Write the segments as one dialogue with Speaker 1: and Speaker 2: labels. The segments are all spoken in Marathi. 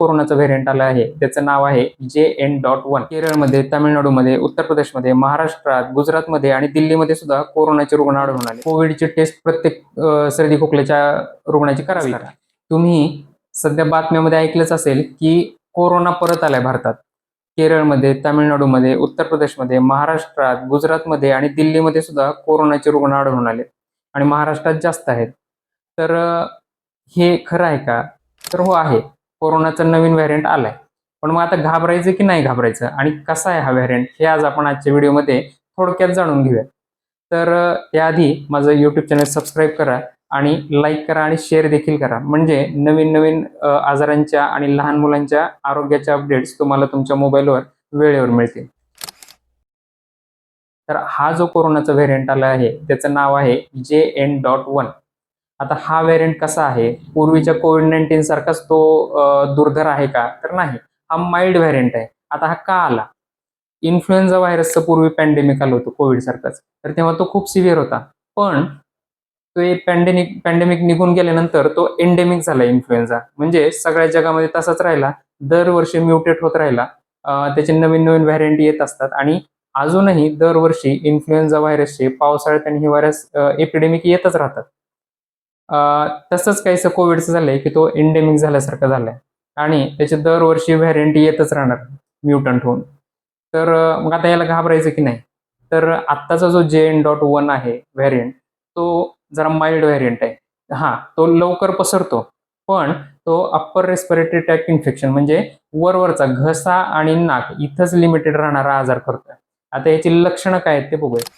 Speaker 1: कोरोनाचं व्हेरियंट आलं आहे. त्याचं नाव आहे जे एन डॉट वन केरळमध्ये तामिळनाडूमध्ये उत्तर प्रदेशमध्ये महाराष्ट्रात गुजरातमध्ये आणि दिल्लीमध्ये सुद्धा कोरोनाचे रुग्ण आढळून आले. कोविडची टेस्ट प्रत्येक सर्दी खोकल्याच्या रुग्णाची करावी. तुम्ही सध्या बातम्यामध्ये ऐकलंच असेल की कोरोना परत आलाय भारतात. केरळमध्ये तामिळनाडूमध्ये उत्तर प्रदेशमध्ये महाराष्ट्रात गुजरातमध्ये आणि दिल्लीमध्ये सुद्धा कोरोनाचे रुग्ण आढळून आले आणि महाराष्ट्रात जास्त आहेत. तर हे खरं आहे का? तर हो आहे. कोरोनाचा नवीन व्हॅरियंट आलाय. पण मग आता घाबरायचं की नाही घाबरायचं? आणि कसा आहे हा व्हेरियंट हे आज आपण आजच्या व्हिडिओमध्ये थोडक्यात जाणून घेऊया. तर त्याआधी माझं यूट्यूब चॅनल सबस्क्राईब करा आणि लाईक करा आणि शेअर देखील करा. म्हणजे नवीन नवीन आजारांच्या आणि लहान मुलांच्या आरोग्याच्या अपडेट्स तुम्हाला तुमच्या मोबाईलवर वेळेवर मिळतील. तर हा जो कोरोनाचा व्हेरियंट आला आहे त्याचं नाव आहे जे एन डॉट वन आता हा व्हेरियंट कसा आहे? पूर्वीच्या कोविड नाईन्टीन सारखाच तो दुर्धर आहे का? तर नाही. हा माइल्ड व्हेरियंट आहे. आता हा का आला? इन्फ्लुएन्झा व्हायरसचं पूर्वी पॅन्डेमिक आलं होतं कोविड सारखंच. तर तेव्हा तो खूप सिव्हिअर होता. पण तो एक पॅन्डेमिक पॅन्डेमिक निघून गेल्यानंतर तो एंडेमिक झाला इन्फ्लुएन्झा म्हणजे सगळ्या जगामध्ये तसाच राहिला. दरवर्षी म्युटेट होत राहिला. त्याचे नवीन नवीन व्हॅरियंट येत असतात. आणि अजूनही दरवर्षी इन्फ्लुएन्झा व्हायरसचे पावसाळ्यात आणि हिवाळ्यास एपिडेमिक येतच राहतात. तसंच काहीसं कोविडचं झालंय की तो एंडेमिक झाल्यासारखं झालाय. आणि त्याचे दरवर्षी व्हॅरियंट येतच राहणार म्युटंट होऊन. तर मग आता याला घाबरायचं की नाही? तर आत्ताचा जो जे एन डॉट वन आहे व्हॅरियंट तो जरा माइल्ड व्हॅरियंट आहे. हा तो लवकर पसरतो. पण तो अप्पर रेस्पिरेटरी ट्रॅक इन्फेक्शन म्हणजे वरवरचा घसा आणि नाक इथंच लिमिटेड राहणारा आजार करतोय. आता याची लक्षणं काय आहेत ते बघूया.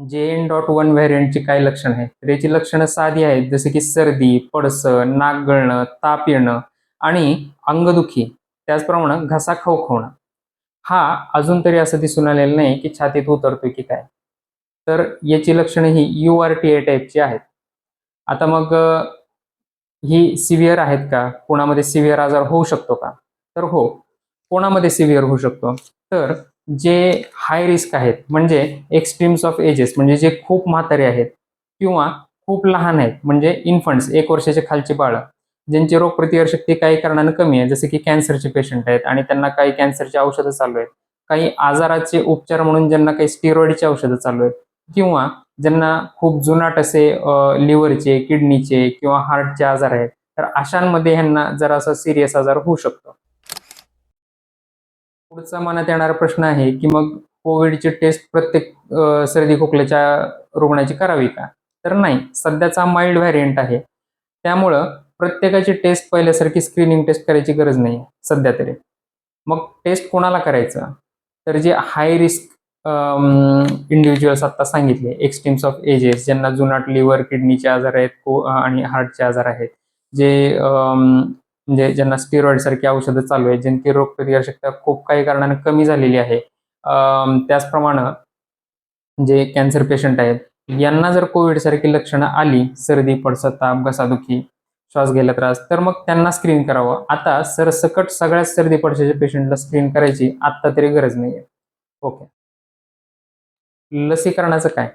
Speaker 1: जे एन डॉट वन व्हेरियंटची काय लक्षणं आहेत. तर याची लक्षणं साधी आहेत. जसे की सर्दी पडसं नाक गळणं ताप येणं आणि अंगदुखी. त्याचप्रमाणे घसा खवखवणं हा अजून तरी असं दिसून आलेलं नाही की छातीत उतरतोय की काय. तर याची लक्षणं ही यू आर टी ए टाईपची आहेत. आता मग ही सिव्हिअर आहेत का? कोणामध्ये सिव्हिअर आजार होऊ शकतो का? तर हो कोणामध्ये सिव्हिअर होऊ शकतो? तर जे हाय रिस्क आहेत म्हणजे एक्स्ट्रीम्स ऑफ एजेस म्हणजे जे खूप म्हातारे आहेत किंवा खूप लहान आहेत म्हणजे इन्फंट्स एक वर्षाच्या खालची बाळं ज्यांची रोगप्रतिकारशक्ती काही कारणानं कमी आहे जसे की कॅन्सरचे पेशंट आहेत आणि त्यांना काही कॅन्सरची औषधं चालू आहेत. काही आजाराचे उपचार म्हणून ज्यांना काही स्टिरॉइडची औषधं चालू आहेत किंवा ज्यांना खूप जुनाट असे लिव्हरचे किडनीचे किंवा हार्टचे आजार आहेत तर अशांमध्ये ह्यांना जरासा सिरियस आजार होऊ शकतो. पुढचा मनात येणारा प्रश्न आहे की मग कोविडची टेस्ट प्रत्येक सर्दी खोकल्याच्या रुग्णाची करावी का? तर नाही. सध्याचा माइल्ड व्हॅरियंट आहे. त्यामुळं प्रत्येकाची टेस्ट पहिल्यासारखी स्क्रीनिंग टेस्ट करायची गरज नाही. सध्या तरी. मग टेस्ट कोणाला करायचं? तर जे हाय रिस्क इंडिव्हिज्युअल्स आत्ता सांगितले एक्स्ट्रीम्स ऑफ एजेस ज्यांना जुनाट लिव्हर किडनीचे आजार आहेत को- आणि हार्टचे आजार आहेत जे म्हणजे ज्यांना स्टिरॉइड सारखी औषधं चालू आहेत ज्यांची रोगप्रतिकारशक्ती खूप काही कारणाने कमी झालेली आहे त्याचप्रमाणे जे कॅन्सर पेशंट आहेत यांना जर कोविड सारखी लक्षणं आली सर्दी पडसा ताप घसादुखी श्वास घ्यायला त्रास तर मग त्यांना स्क्रीन करावं. आता सरसकट सगळ्याच सर्दी पडशाच्या पेशंटला स्क्रीन करायची आत्ता तरी गरज नाहीये. ओके लसीकरणाचं काय?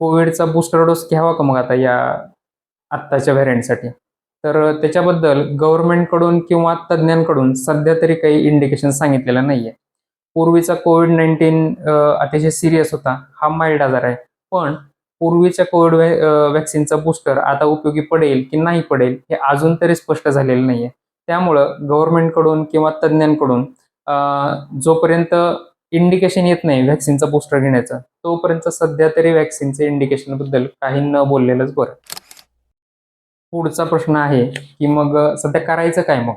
Speaker 1: कोविडचा बूस्टर डोस घ्यावा का मग आता या आत्ताच्या व्हेरियंटसाठी तर त्याच्याबद्दल गव्हर्नमेंटकडून किंवा तज्ज्ञांकडून सध्या तरी काही इंडिकेशन सांगितलेलं नाहीये. पूर्वीचा कोविड नाईन्टीन अतिशय सिरियस होता. हा माइल्ड आजार आहे. पण पूर्वीच्या कोविड वॅक्सिनचा बूस्टर आता उपयोगी पडेल की नाही पडेल हे अजून तरी स्पष्ट झालेलं नाहीये. त्यामुळं गव्हर्नमेंटकडून किंवा तज्ज्ञांकडून जोपर्यंत इंडिकेशन येत नाही व्हॅक्सिनचा बूस्टर घेण्याचं तोपर्यंत सध्या तरी व्हॅक्सिनचे इंडिकेशनबद्दल काही न बोललेलंच बरं. पुढचा प्रश्न आहे की मग सध्या करायचं काय मग?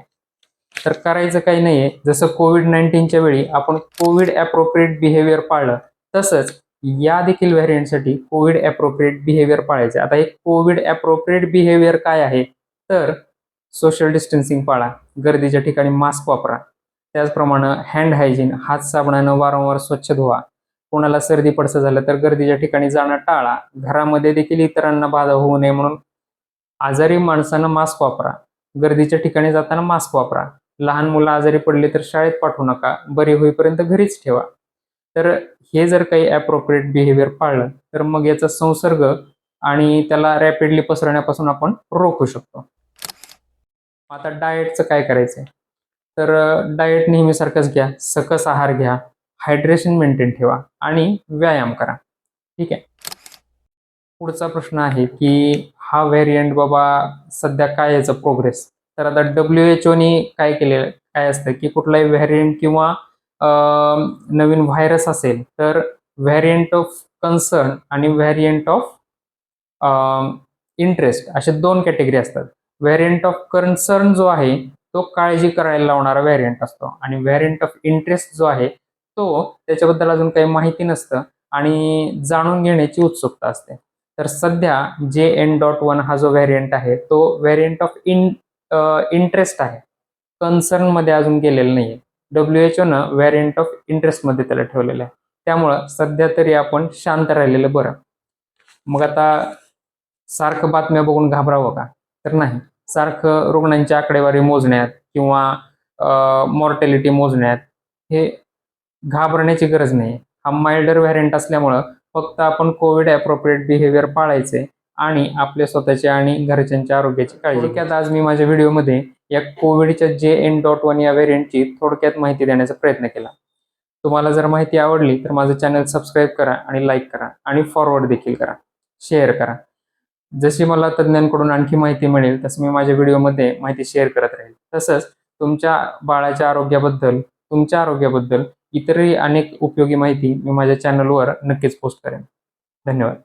Speaker 1: तर करायचं काही नाहीये. जसं कोविड नाईन्टीनच्या वेळी आपण कोविड अप्रोप्रिएट बिहेवियर पाळलं तसंच या देखील व्हॅरियंटसाठी कोविड अप्रोप्रिएट बिहेवियर पाळायचे. आता हे कोविड अप्रोप्रिएट बिहेवियर काय आहे? तर सोशल डिस्टन्सिंग पाळा गर्दीच्या ठिकाणी मास्क वापरा. त्याचप्रमाणे हँड हायजीन हात साबणानं वारंवार स्वच्छ धुवा. कोणाला सर्दी पडसं झालं तर गर्दीच्या ठिकाणी जाणं टाळा. घरामध्ये देखील इतरांना बाधा होऊ नये म्हणून आजारी माणसानं मास्क वापरा. गर्दीच्या ठिकाणी जाताना मास्क वापरा. लहान मुलं आजारी पडले तर शाळेत पाठवू नका. बरी होईपर्यंत घरीच ठेवा. तर हे जर काही ॲप्रोप्रिएट बिहेवियर पाळलं तर मग याचा संसर्ग आणि त्याला रॅपिडली पसरण्यापासून आपण रोखू शकतो. आता डाएटचं काय करायचंय? तर डाएट नेहमीसारखंच घ्या. सकस आहार घ्या. हायड्रेशन मेंटेन ठेवा आणि व्यायाम करा. ठीक आहे? पुढचा प्रश्न आहे की हा व्हेरियंट बाबा सध्या काय याचं प्रोग्रेस तर आता डब्ल्यू एच ओनी काय केलेलं काय असतं की कुठलाही व्हेरियंट किंवा नवीन व्हायरस असेल तर व्हेरियंट ऑफ कन्सर्न आणि व्हेरियंट ऑफ इंटरेस्ट असे दोन कॅटेगरी असतात. व्हेरियंट ऑफ कन्सर्न जो आहे तो काळजी करायला लावणारा व्हेरियंट असतो. आणि व्हेरियंट ऑफ इंटरेस्ट जो आहे तो त्याच्याबद्दल अजून काही माहिती नसतं आणि जाणून घेण्याची उत्सुकता असते. तर सध्या जे एन डॉट वन हा जो व्हेरियंट आहे तो व्हेरियंट ऑफ इन इंटरेस्ट आहे. कन्सर्नमध्ये अजून गेलेलं नाही आहे डब्ल्यू एच ओनं व्हेरियंट ऑफ इंटरेस्टमध्ये त्याला ठेवलेलं आहे. त्यामुळं सध्या तरी आपण शांत राहिलेलं बरं. मग आता सारखं बातम्या बघून घाबरावं का? तर नाही. सारखं रुग्णांची आकडेवारी मोजण्यात किंवा मॉर्टॅलिटी मोजण्यात हे घाबरण्याची गरज नाही हा माइल्डर व्हॅरियंट असल्यामुळं फक्त आपण कोविड अप्रोप्रिएट बिहेवियर पाळायचे आणि आपल्या स्वतःच्या आणि घरच्यांच्या आरोग्याची काळजी थोडक्यात आज मी माझ्या व्हिडिओमध्ये या कोविडच्या जे एन डॉट वन या व्हेरियंटची थोडक्यात माहिती देण्याचा प्रयत्न केला. तुम्हाला जर माहिती आवडली तर माझं चॅनल सबस्क्राईब करा आणि लाईक करा आणि फॉरवर्ड देखील करा. शेअर करा. जशी मला तज्ज्ञांकडून आणखी माहिती मिळेल तसं मी माझ्या व्हिडिओमध्ये माहिती शेअर करत राहील. तसंच तुमच्या बाळाच्या आरोग्याबद्दल तुमच्या आरोग्याबद्दल इतरही अनेक उपयोगी माहिती मी माझ्या चॅनलवर नक्कीच पोस्ट करेन. धन्यवाद.